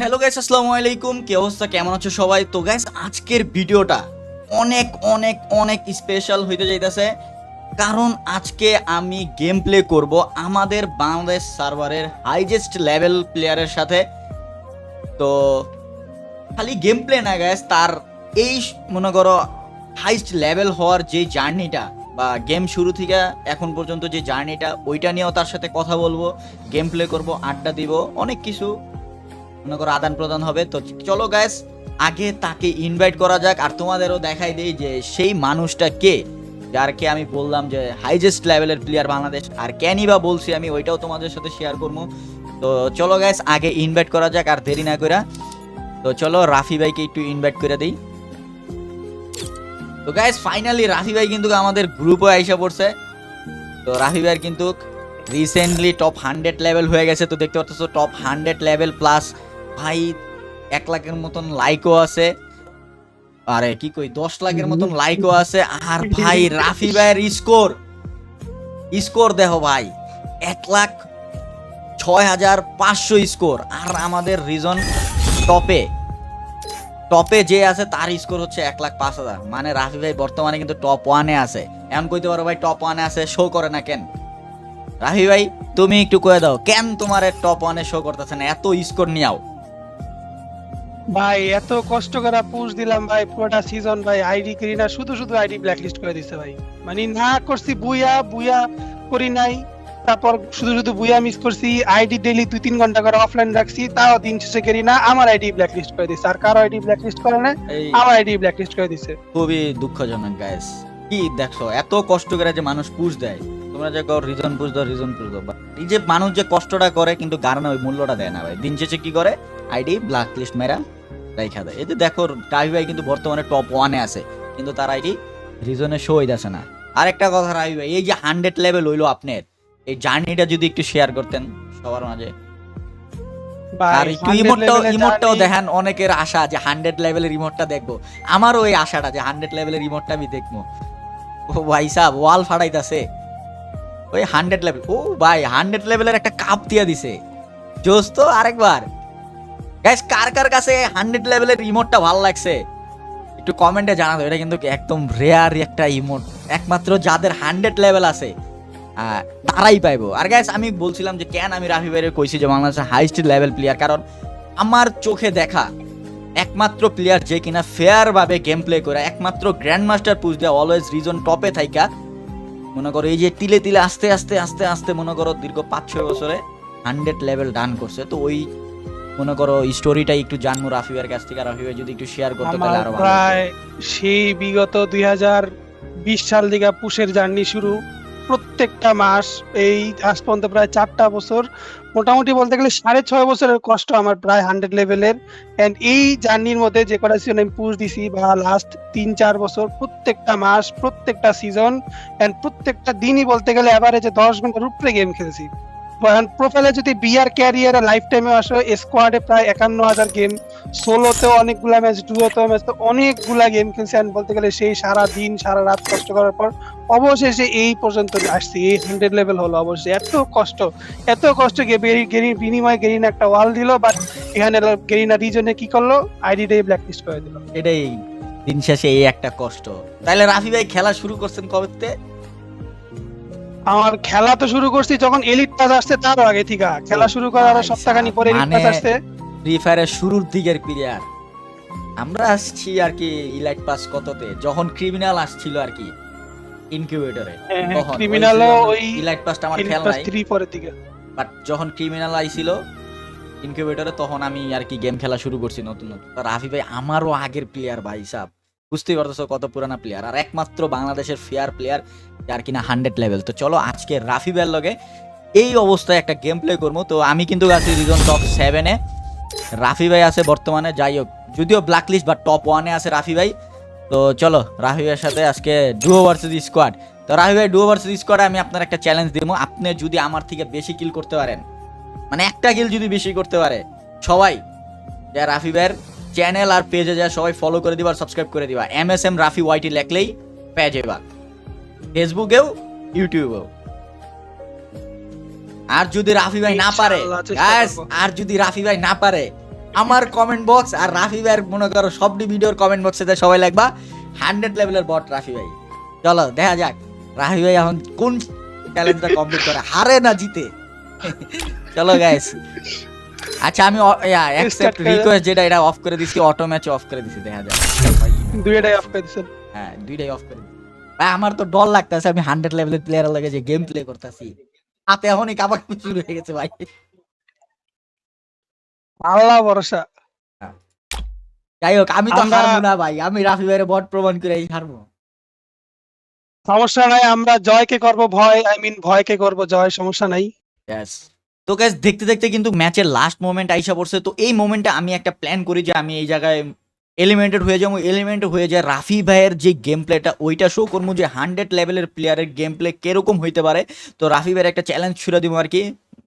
Hello guys আসসালামু আলাইকুম। কি অবস্থা? কেমন আছো সবাই? তো গাইস আজকের ভিডিওটা অনেক অনেক অনেক স্পেশাল হইতে যাইতেছে। কারণ আজকে আমি গেম প্লে করব আমাদের বাংলাদেশ সার্ভারের হাইজেস্ট লেভেল প্লেয়ারের সাথে। তো খালি গেম প্লে না গাইস তার এই মনে করো হাইস্ট লেভেল হওয়ার যে জার্নিটা বা গেম শুরু থেকে এখন পর্যন্ত যে জার্নিটা ওইটা নিয়েও তার সাথে কথা বলব গেম প্লে করব, আড্ডা দিব, অনেক কিছু। মনে করো আদান প্রদান হবে। তো চলো গ্যাস আগে তাকে ইনভাইট করা যাক আর তোমাদেরও দেখাই দেই যে সেই মানুষটা কে, যারকে আমি বললাম যে হাইজেস্ট লেভেলের প্লেয়ার বাংলাদেশ। আর কেনই বা বলছি আমি, ওইটাও তোমাদের সাথে শেয়ার করব। তো চলো গ্যাস আগে ইনভাইট করা যাক আর দেরি না করে। তো চলো রাফি ভাইকে একটু ইনভাইট করে দিই। তো গাইস ফাইনালি রাফি ভাই কিন্তু আমাদের গ্রুপে আইসা পড়ছে। তো রাফি ভাইয়ের কিন্তু রিসেন্টলি টপ হান্ড্রেড লেভেল হয়ে গেছে। তো দেখতে পাচ্ছ টপ হান্ড্রেড লেভেল প্লাস ভাই, এক লাখের মতন লাইকও আছে। আরে, কি কই, দশ লাখের মতন লাইকও আছে। আর ভাই, রাফি ভাইয়ের স্কোর স্কোর দেখো ভাই, এক লাখ ছয় হাজার পাঁচশো স্কোর আর আমাদের রিজন টপে টপে যে আছে তার স্কোর হচ্ছে এক লাখ পাঁচ হাজার। মানে রাফি ভাই বর্তমানে কিন্তু টপ ওয়ানে আছে। এমন কইতে পারো ভাই টপ ওয়ানে আছে শো করে না কেন? রাফি ভাই, তুমি একটু কয়ে দাও, কেন তোমার টপ ওয়ানে শো করতেছে না? এত স্কোর নিয়াও। ভাই এত কষ্ট করে পুশ দিলাম ভাই পুরোটা সিজন ভাই আইডি করি না শুধু শুধু আইডি ব্ল্যাকলিস্ট করে দিছে ভাই। মানে না করছি বুয়া বুয়া করি নাই তারপর শুধু শুধু বুয়া মিস করছি আইডি ডেইলি দুই তিন ঘণ্টা করে অফলাইন রাখছি তাও দিন শেষে করি না আমার আইডি ব্ল্যাকলিস্ট করে দিছে। আর কারও আইডি ব্ল্যাকলিস্ট করে না আমার আইডি ব্ল্যাকলিস্ট করে দিছে। খুবই দুঃখজনক গাইস কি দেখছ এত কষ্ট করে যে মানুষ পুষ দেয়। তোমরা যে কর রিজন পুষ দাও রিজন পুষ দাও এই যে মানুষ যে কষ্টটা করে কিন্তু গার্না ওই মূল্যটা দেয় না ভাই। দিন শেষে কি করে? আইডি ব্ল্যাক লিস্ট মেরা রাইখা দেয় যে দেখো টাইভ ভাই কিন্তু বর্তমানে টপ ওয়ানে আছে কিন্তু তার আইডি রিজনে শো হইতাছে না। আরেকটা কথা রাবি ভাই এই যে হান্ড্রেড লেভেল হইল আপনার এই জার্নিটা যদি একটু শেয়ার করতেন সবার মাঝে। আর একটু ইমোটটাও ইমোটটাও দেখান অনেকের আশা যে হান্ড্রেড লেভেলের রিমোটটা দেখব। আমারও ওই আশাটা যে হান্ড্রেড লেভেলের রিমোটটা আমি দেখব। ও ভাই সাহ ওয়াল ফাড়াইতাছে ওই হান্ড্রেড লেভেল ও ভাই হান্ড্রেড লেভেলের একটা কাপ দিয়ে দিছে। জোস তো আরেকবার। গাইস কার কার কাছে হান্ড্রেড লেভেলের রিমোটটা ভালো লাগছে? একটু কমেন্টে জানাতো এটা কিন্তু একদম রেয়ার একটা ইমোট একমাত্র যাদের হান্ড্রেড লেভেল আছে তারাই পাইবো। আর গাইস আমি বলছিলাম যে কেন আমি রাফি ভাইয়ের কইছি যে বাংলাদেশের হাইস্ট লেভেল প্লেয়ার কারণ আমার চোখে দেখা একমাত্র প্লেয়ার যে কিনা ফেয়ার ভাবে গেম প্লে করে, একমাত্র গ্র্যান্ড মাস্টার পুজ দেওয়া অলওয়েজ রিজন টপে থাইকা, মনে করো এই যে তিলে তিলে আস্তে আস্তে আস্তে আস্তে মনে করো দীর্ঘ পাঁচ ছয় বছরে হান্ড্রেড লেভেল ডান করছে। তো ওই মনে করো স্টোরিটা একটু জানব রাফি ভাইয়ের কাছ থেকে রাফি ভাই যদি একটু শেয়ার করতে তাহলে আরও ভালো প্রায় সেই বিগত দুই হাজার বিশ সাল থেকে পুশের জার্নি শুরু প্রত্যেকটা মাস এই আজ পর্যন্ত প্রায় চারটা বছর মোটামুটি বলতে গেলে সাড়ে ছয় বছরের কষ্ট আমার প্রায় হান্ড্রেড লেভেলের এন্ড এই জার্নির মধ্যে যে কটা সিজন আমি পুশ দিছি বা লাস্ট তিন চার বছর প্রত্যেকটা মাস প্রত্যেকটা সিজন এন্ড প্রত্যেকটা দিনই বলতে গেলে এভারেজে দশ ঘণ্টার উপরে গেম খেলছি। প্রোফাইলে যদি বিআর ক্যারিয়ার লাইফ টাইমে আসো স্কোয়াডে প্রায় একান্ন হাজার গেম সোলোতেও অনেকগুলা ম্যাচ ডুয়োতেও ম্যাচ তো অনেকগুলা গেম খেলছি and বলতে গেলে সেই সারা দিন, সারা রাত কষ্ট করার পর অবশেষে এই পর্যন্ত আসছি, এই হান্ড্রেড লেভেল হলো অবশ্যই এত কষ্ট এত কষ্ট বিনিময়ে গেরিন একটা ওয়াল দিল বাট এখানে গেরিনা রিজনে কি করল? আইডি ডে ব্ল্যাক করে দিল। এটাই দিন শেষে এই একটা কষ্ট। তাহলে রাফি ভাই খেলা শুরু করছেন কবে? আমার খেলা তো শুরু করছি যখন এলিট পাস আসছে তারও আগে থেকে। খেলা শুরু করার ভাই সপ্তাহখানি পরে এলিট মানে পাস আসছে। ফ্রি ফায়ারের শুরুর দিকের প্লেয়ার আমরা আসছি আর কি ইলাইট পাস কততে? যখন ক্রিমিনাল আসছিল আর কি ইনকিউবেটরে ক্রিমিনালও ওই ইলাইট পাসটা আমার খেয়াল নাই। থ্রি পরের দিকে। বাট যখন ক্রিমিনাল আইছিল ইনকিউবেটরে তখন আমি আর কি গেম খেলা শুরু করছি নতুন নতুন। রাফি ভাই আমারও আগের প্লেয়ার ভাই সাহ বুঝতেই পারতেছো কত পুরানা প্লেয়ার আর একমাত্র বাংলাদেশের ফেয়ার প্লেয়ার যার কিনা হান্ড্রেড লেভেল তো চলো আজকে রাফি ভাইয়ের লগে এই অবস্থায় একটা গেম প্লে করব। তো আমি কিন্তু আছি রিজন টপ সেভেনে রাফি ভাই আছে বর্তমানে, যাই হোক। যদিও ব্ল্যাক লিস্ট বা টপ ওয়ানে আছে রাফি ভাই। তো চলো, রাফি ভাইয়ের সাথে আজকে ডুও ভার্সেস স্কোয়াড তো রাফি ভাই ডুও ভার্সেস স্কোয়াডে আমি আপনার একটা চ্যালেঞ্জ দিব। আপনি যদি আমার থেকে বেশি কিল করতে পারেন মানে একটা কিল যদি বেশি করতে পারে, সবাই, যা রাফি ভাইয়ের চ্যানেল আর পেজে যা সবাই ফলো করে দিবা আর সাবস্ক্রাইব করে দিবা। M S M Rafi YT লেখলেই পেয়ে যাবা ফেসবুকেও ইউটিউবেও। আর যদি রাফি ভাই না পারে। আর যদি রাফি ভাই না পারে আমার কমেন্ট বক্স আর রাফি ভাইয়ের মনে করো সবটি ভিডিওর কমেন্ট বক্সে সবাই লাগবা। হান্ড্রেড লেভেলের বট রাফি ভাই। চলো দেখা যাক। রাফি ভাই এখন কোন চ্যালেঞ্জটা কমপ্লিট করে? হারে না জিতে। চলো গাইস আচ্ছা আমি অ্যাকসেপ্ট রিকোয়েস্ট যেটা এটা অফ করে দিছি অটো ম্যাচ অফ করে দিছি দেখা যাক। দুইটাই অফ করে দিছেন হ্যাঁ দুইটাই অফ করে দিছি আমার তো ডর লাগতেছে আমি হান্ড্রেড লেভেলের প্লেয়ার লাগে যে গেম প্লে করতেছি। হাতে এখনই কাবাক শুরু হয়ে গেছে ভাই। আল্লাহ ভরসা। যাই হোক আমি তো হারবো না ভাই আমি রাফি ভাইয়ের বট প্রমাণ করে হারবো। সমস্যা নাই আমরা জয়কে করব ভয় আই মিন ভয়কে করব জয় সমস্যা নাই। Yes. তো গ্যাস দেখতে দেখতে কিন্তু ম্যাচের লাস্ট মোমেন্ট আইসা পড়ছে তো এই মোমেন্টে আমি একটা প্ল্যান করি যে আমি এই জায়গায় এলিমেন্টেড হয়ে যাব এলিমেন্টেড হয়ে যায় রাফি ভাইয়ের যে গেম প্লেটা ওইটা শো করব যে হান্ড্রেড লেভেলের প্লেয়ারের গেম প্লে কীরকম হইতে পারে। তো রাফি ভাইয়ের একটা চ্যালেঞ্জ ছুড়ে দিব আর কি।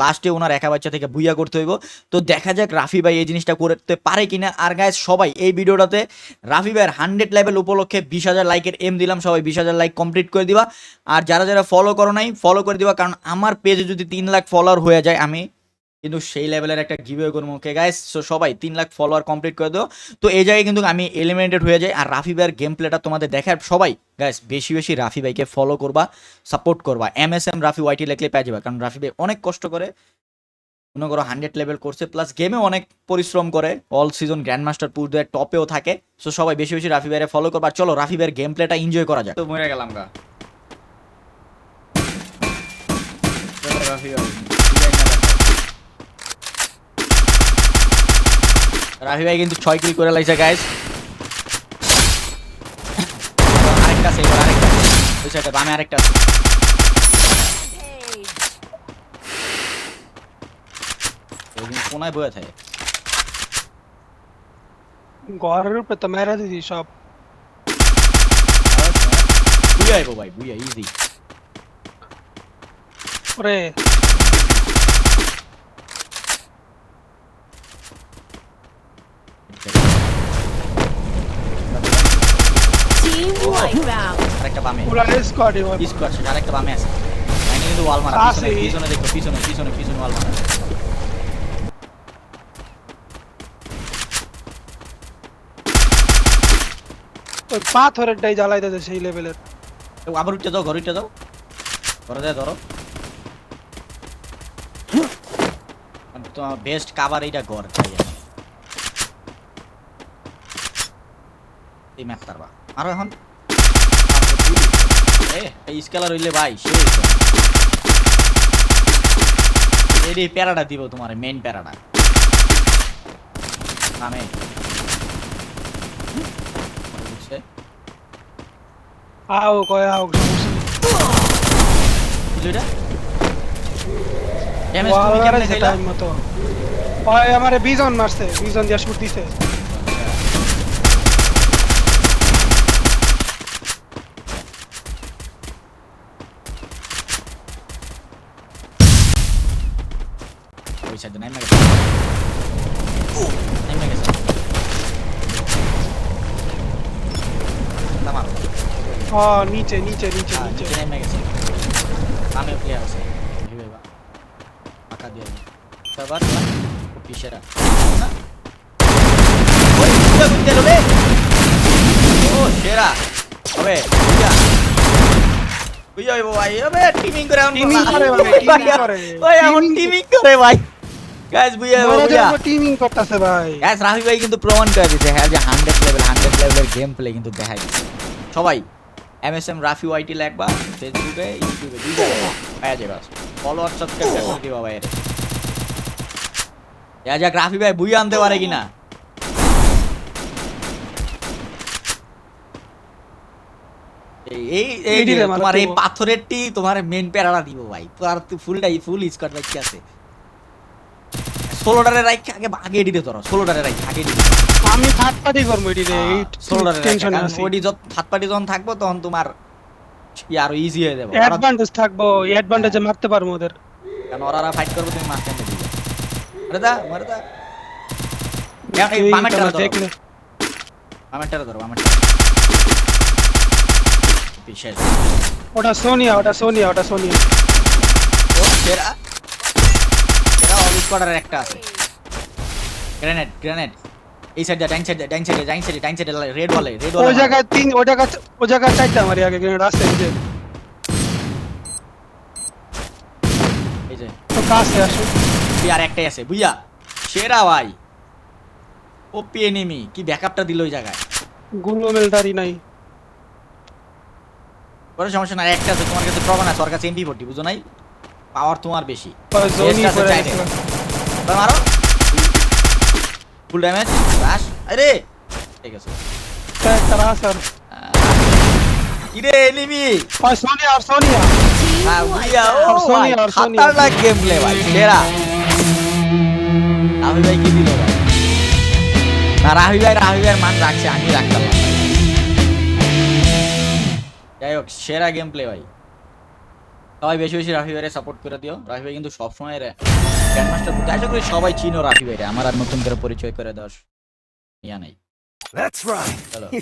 লাস্টে ওনার একা বাচ্চা থেকে বুইয়া করতে হইব। তো দেখা যাক রাফি ভাই এই জিনিসটা করতে পারে কিনা। আর গায়ে সবাই এই ভিডিওটাতে রাফি ভাইয়ের হান্ড্রেড লেভেল উপলক্ষে বিশ হাজার লাইকের এম দিলাম। সবাই বিশ হাজার লাইক কমপ্লিট করে দিবা। আর যারা যারা ফলো করো নাই ফলো করে দিবা। কারণ আমার পেজে যদি তিন লাখ ফলোয়ার হয়ে যায়, আমি কিন্তু সেই লেভেলের একটা গিভওয়ে করব। ওকে গাইস সো সবাই তিন লাখ ফলোয়ার কমপ্লিট করে দাও। তো এই জায়গায় কিন্তু আমি এলিমিনেটেড হয়ে যাই। আর রাফি ভাইয়ের গেম প্লেটা তোমাদের দেখার সবাই গাইস বেশি বেশি রাফি ভাইকে ফলো করবা সাপোর্ট করবা। M S M Rafi YT লেখলে পেয়ে যাবে। কারণ রাফি ভাই অনেক কষ্ট করে মনে করো হান্ড্রেড লেভেল করছে। প্লাস গেমে অনেক পরিশ্রম করে। অল সিজন গ্র্যান্ড মাস্টার পুর দেয় টপেও থাকে। সো সবাই বেশি বেশি রাফি ভাইয়ের ফলো করবা। আর চলো রাফি ভাইয়ের গেম প্লেটা এনজয় করা যায় তো মরে গেলাম গা। রাফি ভাই, রাফি ভাই কিন্তু ছয় কিল করে লাইছে গাইস আরেকটা আছে এবার আরেকটা আছে। ওই সাইডে বামে আরেকটা আছে। কোনায় বয়ে থাকে? ঘরের উপরে তো মেরা দিদি সব। বুইয়া আইবো ভাই বুইয়া ইজি ওরে। আরেকটা বামে। পুরা আরেকটা বামে আছে। কিন্তু ওয়াল মারা। পিছনে পিছনে দেখো পিছনে পিছনে পিছনে ওয়াল মারা। ওই পাথরেরটাই জ্বালাইতেছে সেই লেভেলের তো আবার উঠতে যাও ঘর উঠতে যাও ঘরে যায় ধরো। তোমার বেস্ট কাভার এইটা ঘর চাই এই ম্যাপ পারবা। আরও এখন? এই স্কেলার হইলে ভাই সে এই প্যারাটা দিব তোমার মেইন প্যারাটা নামে? আও কয় আও এটা? Damage তুমি কেমনে খাইলা? মতো ওই আমারে বিজন মারছে বিজন দিয়া শুট দিছে ওই সাইডে নাইমা গেছে নাইমা গেছে তামার ও নিচে নিচে নিচে হ্যাঁ, নিচে নিচে নাইমা গেছে সামনে প্লেয়ার আছে ভেবে বা পাকা দিয়ে সবার ও পিছেরা না ওই বুঝতে বুঝতে লোবে ও সেরা হবে বুঝা বুঝা হইবো ভাই হবে টিমিং করে এখন Teaming করে ভাই, teaming করে। ভাই এমন Teaming টিমিং করে ভাই গাইস টিমিং করতেছে ভাই। রাফি ভাই কিন্তু প্রমাণ করে দিচ্ছে হ্যাঁ যে হান্ড্রেড লেভেল হান্ড্রেড লেভেলের গেম প্লে কিন্তু দেখাই সবাই M S M Rafi YT ফেসবুকে ইউটিউবে দুই জায়গায়। পাওয়া যাবে ফলো আর সাবস্ক্রাইব করে দিবা ভাই যা যাক রাফি ভাই বুই আনতে পারে কিনা? এই এই তোমার এই দিব। পাথরের টি তোমার মেন প্যারাটা দিব ভাই। আর ফুলটাই ফুল স্কোয়াড বাকি আছে। ষোলোটারে রাইখ আগে আগে এডিটে ধরো ষোলোটারে রাইখ আগে এডিটে আমি থার্ড পার্টি করব রে এই টেনশন আছে ওডি যত থার্ড পার্টি যখন থাকব তখন তোমার আরও ইজি হয়ে যাবে। অ্যাডভান্টেজ থাকব অ্যাডভান্টেজে মারতে পারব ওদের। কারণ ওরা ফাইট করবে তুমি মাঝখানে দিবে আরে দা মারে দা। এই- ধরো। দেখলে। ধরো পিছে ওটা সোনিয়া ওটা সোনিয়া ওটা সোনিয়া। ও সেরা। সেরা একটা আছে। গ্রেনেড গ্রেনেড এই সাইডে ডাইন সাইডে ডাইন সাইডে ডাইন সাইডে ডাইন সাইডে রেড ওয়ালে রেড ওয়ালে জায়গায় তিন ওই জায়গায় ওই জায়গায় চারটা মারি আগে গ্রেনেড আসছে এই যে। এই যে। তো কাছে আসো। আর একটাই আছে বুইয়া। সেরা ভাই। ওপি এনিমি কি ব্যাকআপটা দিল ওই জায়গায়? গুলো মিলিটারি নাই। কোনো সমস্যা নাই একটা আছে তোমার কাছে প্রমাণ আছে ওর কাছে এমপি ফোর্টি বুঝো নাই? পাওয়ার তোমার বেশি। মারো ফুল ড্যামেজ রাশ আরে ঠিক আছে তা একটা রাস আর কিরে এনিমি সোনিয়া আর সোনিয়া হ্যাঁ বুইয়া ও সোনিয়া, আর সোনিয়া। খাতারনাক গেম প্লে ভাই সেরা রাহুল ভাই কি দিল ভাই না রাহুল ভাই রাহুল ভাইয়ের মান রাখছে আমি রাখতাম যাই হোক সেরা গেম প্লে ভাই সবাই বেশি বেশি রাফি ভাইয়ের সাপোর্ট করে দিও রাফি ভাই কিন্তু সবসময় গ্র্যান্ডমাস্টার করতে আশা করি সবাই চিনো রাফি ভাইরে। আমার আর নতুন করে পরিচয় করে দেওয়ার ইয়া নাই। That's right. চলো।